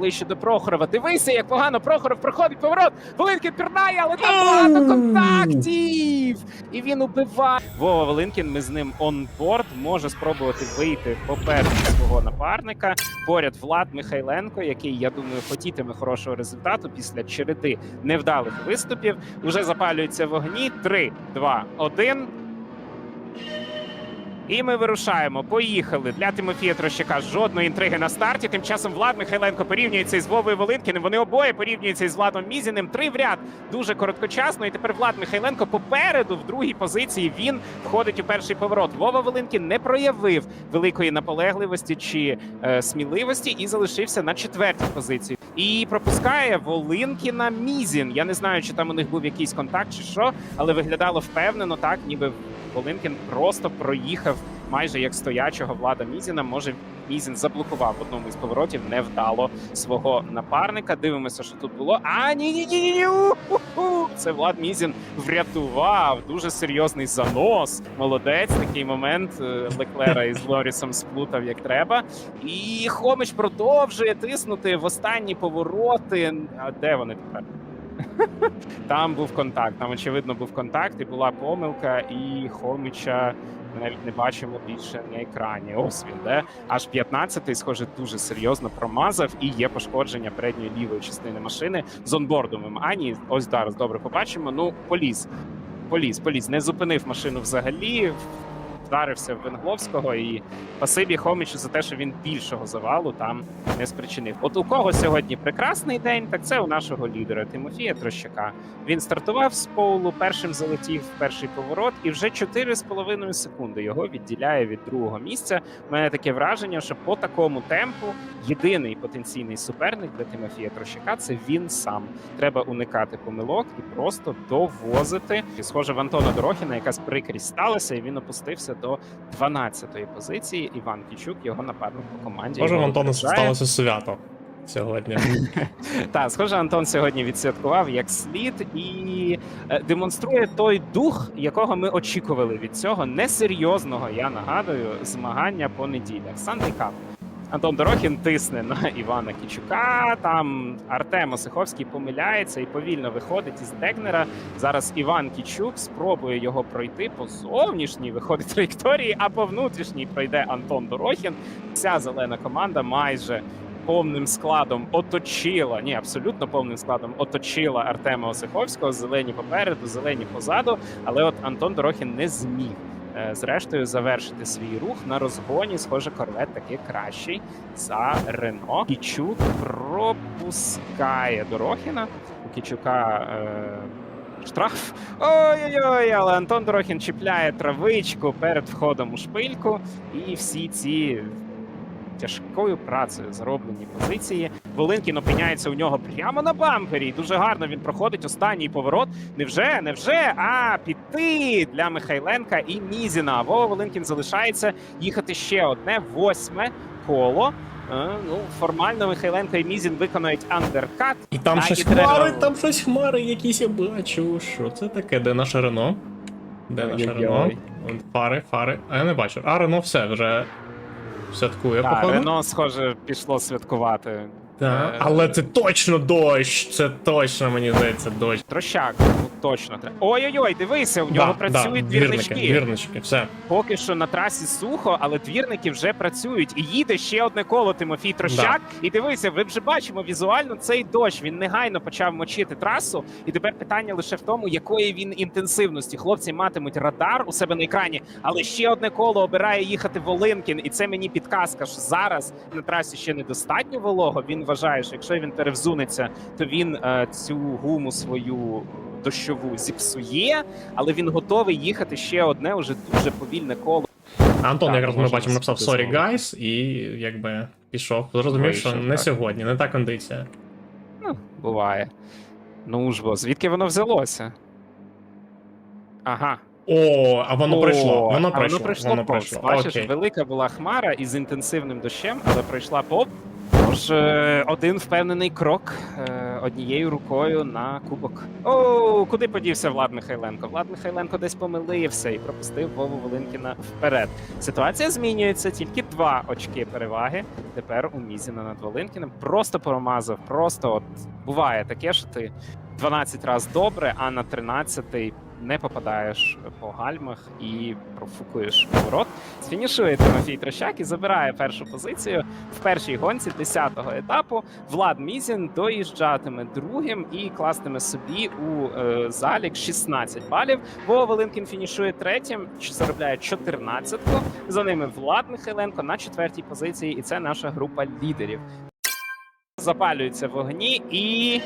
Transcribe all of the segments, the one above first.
ближче до Прохорова. Дивися, як погано Прохоров проходить поворот. Волинкін пірнає, але там багато контактів. І він убиває. Вова Волинкін, ми з ним онборд, може спробувати вийти попереду свого напарника. Поряд Влад Михайленко, який, я думаю, хотітиме хорошого результату після череди невдалих виступів. Уже запалюються вогні. 3, 2, 1. І ми вирушаємо. Поїхали для Тимофія Трощака. Жодної інтриги на старті. Тим часом Влад Михайленко порівнюється із Вовою Волинкіним. Вони обоє порівнюються із Владом Мізіним. Три в ряд дуже короткочасно. І тепер Влад Михайленко попереду в другій позиції. Він входить у перший поворот. Вова Волинкін не проявив великої наполегливості чи е, сміливості і залишився на четвертій позиції. І пропускає Волинкіна Мізін. Я не знаю, чи там у них був якийсь контакт чи що, але виглядало впевнено, так ніби Волинкін просто проїхав майже як стоячого влада Мізіна. Може, Мізін заблокував в одному із поворотів невдало свого напарника. Дивимося, що тут було. А ні, ні, ні, ні. Це Влад Мізін врятував. Дуже серйозний занос. Молодець. Такий момент е, Леклера із Лорісом сплутав як треба. І Хомич продовжує тиснути в останні повороти. А де вони тепер? Там був контакт. Там очевидно був контакт, і була помилка, і Хомича ми навіть не бачимо більше на екрані. Ось він, де аж 15-й, схоже, дуже серйозно промазав, і є пошкодження передньої лівої частини машини з онбордом Ані. Ось зараз добре побачимо. Ну, поліз. Поліз, поліз, не зупинив машину взагалі. Вдарився в Венгловського і пасибі Хомічу за те, що він більшого завалу там не спричинив. От у кого сьогодні прекрасний день, так це у нашого лідера Тимофія Трощака. Він стартував з поулу, першим залетів в перший поворот, і вже 4,5 секунди його відділяє від другого місця. У мене таке враження, що по такому темпу єдиний потенційний суперник для Тимофія Трощака це він сам. Треба уникати помилок і просто довозити. І схоже в Антона Дорохіна, якась прикрість сталася, і він опустився до 12-ї позиції. Іван Кічук, його напарник по команді. Може, Антону сталося свято сьогодні. Так, схоже, Антон сьогодні відсвяткував як слід і е, демонструє той дух, якого ми очікували від цього несерйозного, я нагадую, змагання по неділях. Сандикап. Антон Дорохін тисне на Івана Кічука. Там Артем Осиховський помиляється і повільно виходить із Дегнера. Зараз Іван Кічук спробує його пройти по зовнішній виходить траєкторії, а по внутрішній пройде Антон Дорохін. Ця зелена команда майже повним складом оточила, ні, абсолютно повним складом оточила Артема Осиховського. Зелені попереду, зелені позаду. Але от Антон Дорохін не зміг. Е, Зрештою, завершити свій рух на розгоні. Схоже, корвет таки кращий за Рено. Кічук пропускає Дорохіна. У Кічука е, штраф. Ой-ой-ой, але Антон Дорохін чіпляє травичку перед входом у шпильку. І всі ці тяжкою працею зароблені позиції. Волинкін опиняється у нього прямо на бампері. І Дуже гарно він проходить останній поворот. Невже, невже? А піти для Михайленка і Мізіна. Вова Волинкін залишається їхати ще одне восьме коло. Е, ну, формально Михайленко і Мізін виконають андеркат. І там щось хмари, там щось хмари якісь я бачу. Що це таке? Де наше Рено? Де наше Рено? Фари, фари. А я не бачу. А Рено все вже святкує, Так, походу. Рено, схоже, пішло святкувати. Так. Е, Але це точно дощ! Це точно мені здається дощ. Трощак, точно треба. Ой-ой-ой, дивися, у нього працюють двірнички. двірнички, все. Поки що на трасі сухо, але двірники вже працюють. І їде ще одне коло Тимофій Трощак. І дивися, ви вже бачимо візуально цей дощ. Він негайно почав мочити трасу. І тепер питання лише в тому, якої він інтенсивності. Хлопці матимуть радар у себе на екрані, але ще одне коло обирає їхати Волинкін. І це мені підказка, що зараз на трасі ще недостатньо волого. Він вважає, що якщо він перевзунеться, то він е, цю гуму свою дощову зіпсує, але він готовий їхати ще одне уже дуже повільне коло. Антон, Так, якраз ми бачимо, написав sorry guys, і якби пішов. Зрозумів, що не так. сьогодні, не та кондиція. Ну, буває. Ну ж бо, звідки воно взялося? Ага. О, а воно О, пройшло. Воно а пройшло. Воно пройшло Воно повз. пройшло. Бачиш, Окей. велика була хмара із інтенсивним дощем, але пройшла повз. Тож е, один впевнений крок, е, однією рукою на кубок. О, куди подівся Влад Михайленко? Влад Михайленко десь помилився і пропустив Вову Волинкіна вперед. Ситуація змінюється, тільки два очки переваги. Тепер у Мізіна над Волинкіним. Просто промазав. Просто от буває таке, що ти 12 разів добре, а на 13 не попадаєш по гальмах і профукуєш поворот. Сфінішує Тимофій Трощак і забирає першу позицію в першій гонці 10-го етапу. Влад Мізін доїжджатиме другим і кластиме собі у е, залік 16 балів. Вова Волинкін фінішує третім, ч- заробляє 14-ку. За ними Влад Михайленко на четвертій позиції, і це наша група лідерів. Запалюються вогні і.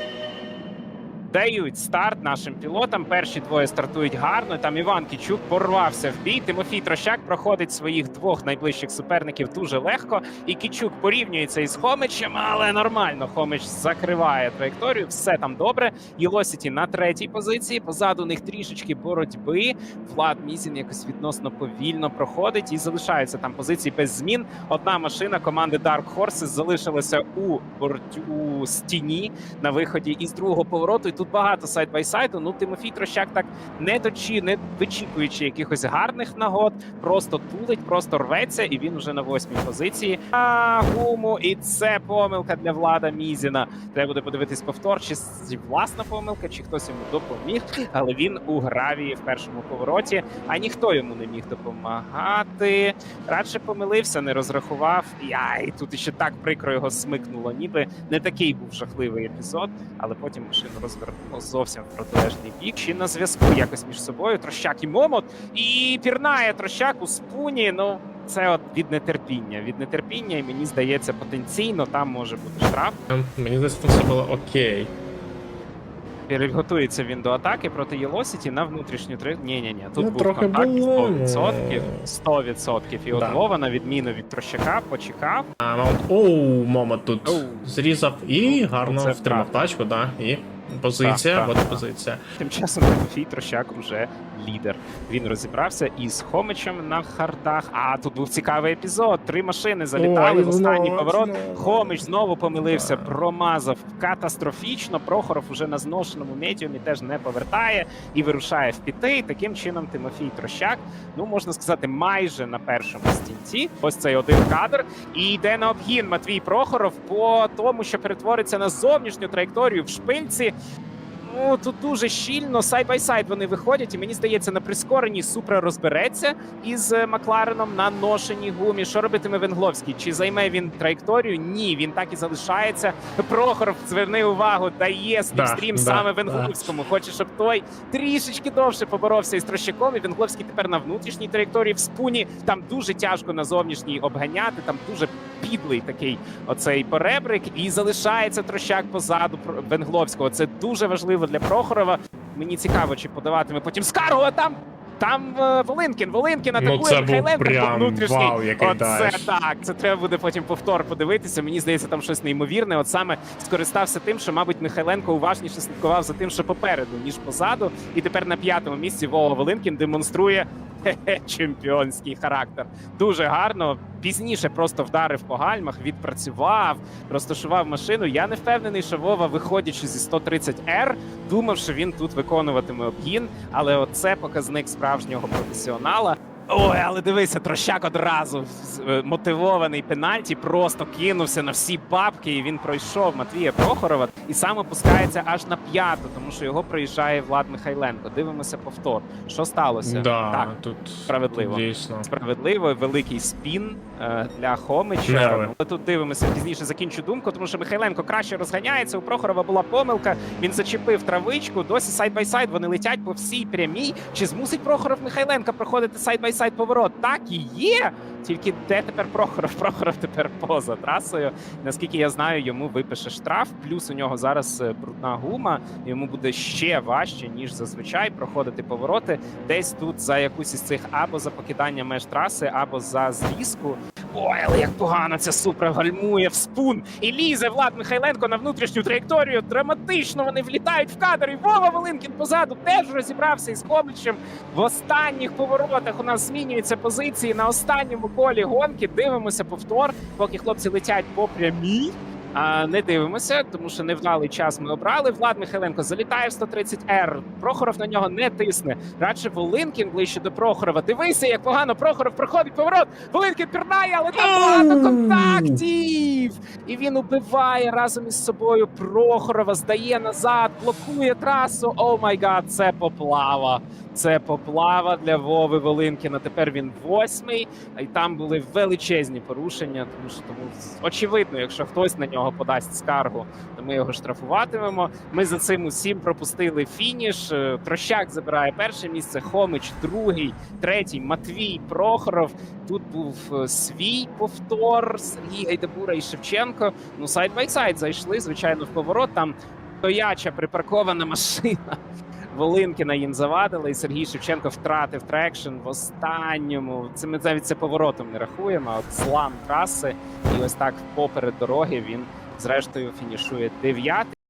Дають старт нашим пілотам. Перші двоє стартують гарно. Там Іван Кічук порвався в бій. Тимофій Трощак проходить своїх двох найближчих суперників дуже легко. І Кічук порівнюється із Хомичем, але нормально. Хомич закриває траєкторію. Все там добре. Єлосіті на третій позиції. Позаду них трішечки боротьби. Влад Мізін якось відносно повільно проходить і залишаються там позиції без змін. Одна машина команди Dark Horses залишилася у боротю у стіні на виході із другого повороту. І тут багато сайд бай сайду. Ну Тимофій Трощак так не точі, не вичікуючи якихось гарних нагод, просто тулить, просто рветься, і він уже на восьмій позиції. А гуму, і це помилка для влада Мізіна. Треба буде подивитись повтор, чи власна помилка, чи хтось йому допоміг. Але він у гравії в першому повороті, а ніхто йому не міг допомагати. Радше помилився, не розрахував. Яй, тут іще так прикро його смикнуло. Ніби не такий був жахливий епізод, але потім машину розвернуло зовсім в протилежний бік. Чи на зв'язку якось між собою Трощак і Момот. І пірнає Трощак у спуні. Ну, це от від нетерпіння. Від нетерпіння, і мені здається, потенційно там може бути штраф. Мені здається, все було окей. Готується він до атаки проти Єлосіті на внутрішню три. Ні, ні, ні. Тут Ну, був трохи контакт було, 100%. ну. 100%. І от Вова, на відміну від Трощака, почекав. А Маунт оу, мама тут зрізав і Ну, гарно втримав тачку, да, і позиція, Так, так, так. позиція. Тим часом Тимофій Трощак уже лідер. Він розібрався із Хомичем на хардах. А тут був цікавий епізод. Три машини залітали Ой, в останній знову, поворот. знову. Хомич знову помилився, Так. промазав катастрофічно. Прохоров уже на зношеному медіумі теж не повертає і вирушає в піти. Таким чином Тимофій Трощак, ну можна сказати, майже на першому стінці. Ось цей один кадр. І йде на обгін Матвій Прохоров по тому, що перетвориться на зовнішню траєкторію в шпильці. Ну тут дуже щільно сайд бай сайд вони виходять, і мені здається, на прискоренні Супра розбереться із е, Маклареном на ношеній гумі. Що робитиме Венгловський? Чи займе він траєкторію? Ні, він так і залишається. Прохоров зверни увагу, дає сліпстрім да, саме да. Венгловському. Хоче, щоб той трішечки довше поборовся із Трощаком. І Венгловський тепер на внутрішній траєкторії в спуні. Там дуже тяжко на зовнішній обганяти. Там дуже підлий такий оцей поребрик, і залишається Трощак позаду Венгловського. Це дуже важливо для Прохорова. Мені цікаво, чи подаватиме потім скаргу, а там. Там е, Волинкін, Волинкін атакує Ну, це був прям внутрішній. вау, який Оце дайв. так. Це треба буде потім повтор подивитися. Мені здається, там щось неймовірне. От саме скористався тим, що, мабуть, Михайленко уважніше слідкував за тим, що попереду, ніж позаду. І тепер на п'ятому місці Вова Волинкін демонструє чемпіонський характер. Дуже гарно. Пізніше просто вдарив по гальмах, відпрацював, розташував машину. Я не впевнений, що Вова, виходячи зі 130 r думав, що він тут виконуватиме обгін. Але оце показник справжнього професіонала. Ой, але дивися, Трощак одразу е, мотивований пенальті, просто кинувся на всі бабки, і він пройшов Матвія Прохорова і сам опускається аж на п'яту, тому що його проїжджає Влад Михайленко. Дивимося повтор. Що сталося? Да, Так, тут справедливо. дійсно. Справедливо, великий спін е, для Хомича. Нерви. Але тут дивимося пізніше. Закінчу думку, тому що Михайленко краще розганяється. У Прохорова була помилка. Він зачепив травичку. Досі сайд бай сайд. Вони летять по всій прямій. Чи змусить Прохоров Михайленка проходити сайд бай сайд поворот? Так і є. Тільки де тепер Прохоров? Прохоров тепер поза трасою. Наскільки я знаю, йому випише штраф. Плюс у нього зараз е, брудна гума. Йому буде ще важче ніж зазвичай проходити повороти. Десь тут за якусь із цих або за покидання меж траси, або за зрізку. Ой, але як погано ця супра гальмує в спун і лізе Влад Михайленко на внутрішню траєкторію. Драматично вони влітають в кадр. І Вова Волинкін позаду теж розібрався із Хомичем. В останніх поворотах у нас змінюються позиції на останньому колі гонки. Дивимося повтор, поки хлопці летять по прямій. Не дивимося, тому що невдалий час ми обрали. Влад Михайленко залітає в 130Р. Прохоров на нього не тисне. Радше Волинкін ближче до Прохорова. Дивися, як погано Прохоров проходить поворот. Волинкін пірнає, але там багато контактів. І він убиває разом із собою Прохорова, здає назад, блокує трасу. О май гад, це поплава. Це поплава для Вови Волинкіна. Тепер він восьмий, й там були величезні порушення, тому що тому очевидно, якщо хтось на нього подасть скаргу, то ми його штрафуватимемо. Ми за цим усім пропустили фініш. Е, Трощак забирає перше місце, Хомич другий, третій, Матвій Прохоров. Тут був е, свій повтор Сергій Гайдабура і Шевченко. Ну, сайд бай сайд зайшли, звичайно, в поворот. Там стояча припаркована машина. Волинкіна їм завадили, і Сергій Шевченко втратив трекшн в останньому. Це ми навіть це поворотом не рахуємо. От злам траси, і ось так поперед дороги він зрештою фінішує дев'ятий.